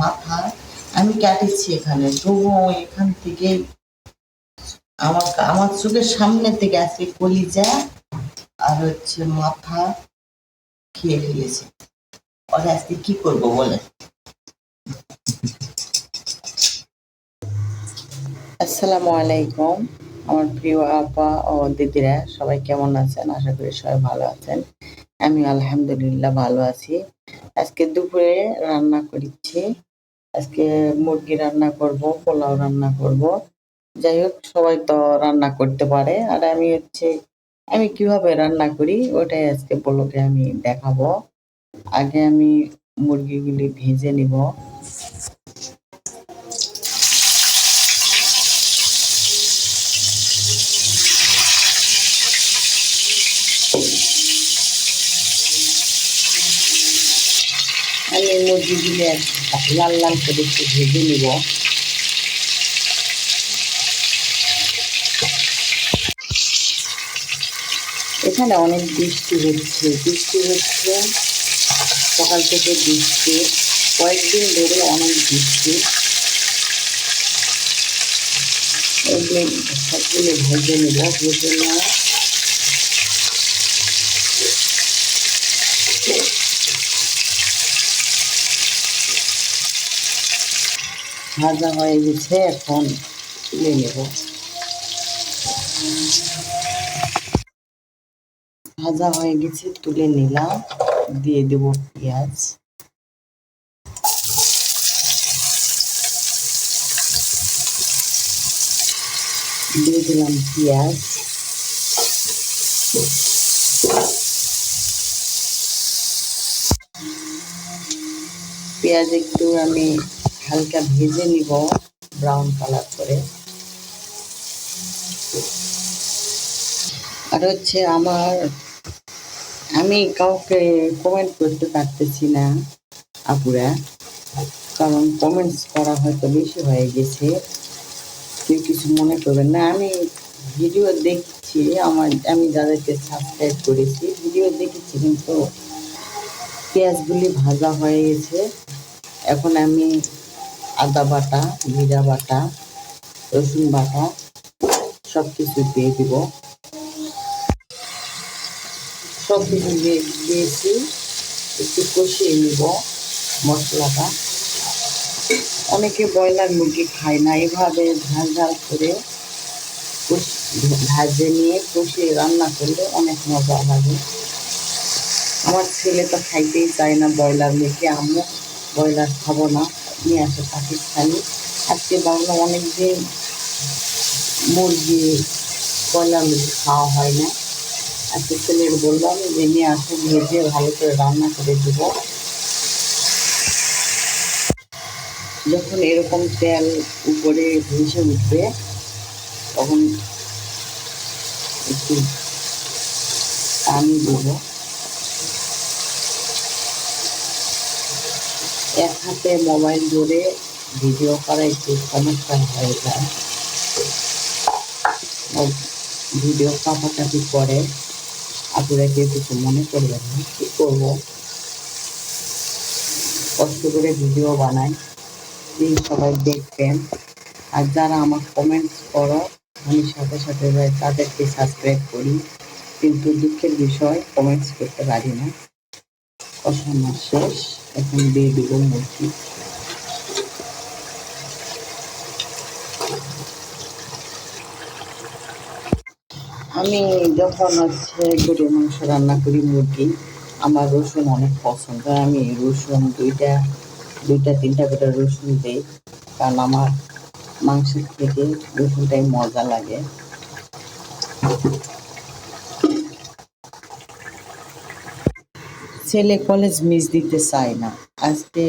মাথা। আমি কাটিছি এখানে। তবুও এখান থেকে আমার আমার চোখের সামনে থেকে আছে কলিজা আর হচ্ছে মাথা খেয়ে ফেলেছে। ওরা আজকে কি করব বলে? আসসালামু আলাইকুম। আমার প্রিয় আপা ও দিদিরা, সবাই কেমন আছেন? আশা করি সবাই ভালো আছেন। আমি আলহামদুলিল্লাহ ভালো আছি। আজকে দুপুরে রান্না করেছি। আজকে মুরগি রান্না করব, পোলাও রান্না করব। যাই হোক, সবাই তো রান্না করতে পারে। আর আমি হচ্ছে, আমি কীভাবে রান্না করি ওটাই আজকে ব্লগে আমি দেখাবো। আগে আমি মুরগিগুলি ভেজে নিব। আমি এক লাল লাল করে একটু ভেজে নিব। এখানে অনেক বৃষ্টি হচ্ছে বৃষ্টি হচ্ছে, সকাল থেকে বৃষ্টি, কয়েকদিন ধরে অনেক বৃষ্টি। সবগুলো ভেজে নেব, ভেজে নেওয়া ভাজা হয়ে গেছে, এখন তুলে নেব। ভাজা হয়ে গেছে, তুলে নিলাম, দিয়ে দেব পেঁয়াজ। দিয়ে দিলাম পেঁয়াজ। পেঁয়াজ একটু আমি হালকা ভেজে নিব ব্রাউন কালার করে। আর হচ্ছে আমার, আমি কাউকে কমেন্ট করতে পারতেছি না আপুরা, কারণ কমেন্টস করা হয়তো বেশি হয়ে গেছে। কেউ কিছু মনে করবেন না। আমি ভিডিও দেখছি, আমার, আমি যাদেরকে সাবস্ক্রাইব করেছি ভিডিও দেখেছি কিন্তু পেঁয়াজগুলি ভাজা হয়ে গেছে। এখন আমি আদা বাটা, জিরা বাটা, রসুন বাটা সব কিছু দিয়ে দিব। সব কিছু দিয়ে দিয়েছি, একটু কষিয়ে নিব মশলাটা। অনেকে ব্রয়লার মুরগি খায় না, এভাবে ঝাল ঝাল করে ভাজে নিয়ে কষিয়ে রান্না করলে অনেক মজা লাগে। আমার ছেলে তো খাইতেই চায় না ব্রয়লার মুরগি আম্মু ব্রয়লার খাব না। নিয়ে আসে পাকিস্তানি। আজকে ভাবলাম অনেকদিন মুরগি ব্রয়লার মুরগি খাওয়া হয় না। আজকে ছেলের বললাম যে, নিয়ে আসে ভেজে ভালো করে রান্না করে দেবো। যখন এরকম তেল উপরে ভেসে উঠবে, তখন একটু পানি দেবো। এক হাতে মোবাইল ধরে ভিডিও করা একটু সমস্যা হয়ে যায়। ভিডিও কাপাকাপি করে, আপনারা কেউ কিছু মনে করবেন না? কি করব? কষ্ট করে ভিডিও বানাই প্লিজ সবাই দেখবেন। আর যারা আমার কমেন্টস করো, আমি সাথে সাথে যাই, তাদেরকে সাবস্ক্রাইব করি। কিন্তু দুঃখের বিষয় কমেন্টস করতে পারি না। কষানো শেষ। এখন দিয়ে দেবো মুরগি। আমি যখন হচ্ছে গরুর মাংস রান্না করি মুরগি, আমার রসুন অনেক পছন্দ। আমি রসুন দুইটা দুইটা, তিনটা করে রসুন দিই। কারণ আমার মাংসের থেকে রসুনটাই মজা লাগে। ছেলে কলেজ মিস দিতে চায় না। আজকে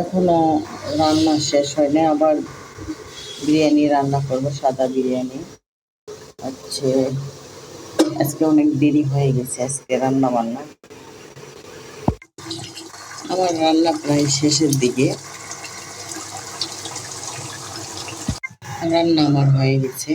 এখনও রান্না শেষ হয় না আবার বিরিয়ানি রান্না করব, সাদা বিরিয়ানি। হচ্ছে আজকে অনেক দেরি হয়ে গেছে আজকে রান্না বান্না। আমার রান্না প্রায় শেষের দিকে। রান্না আমার হয়ে গেছে।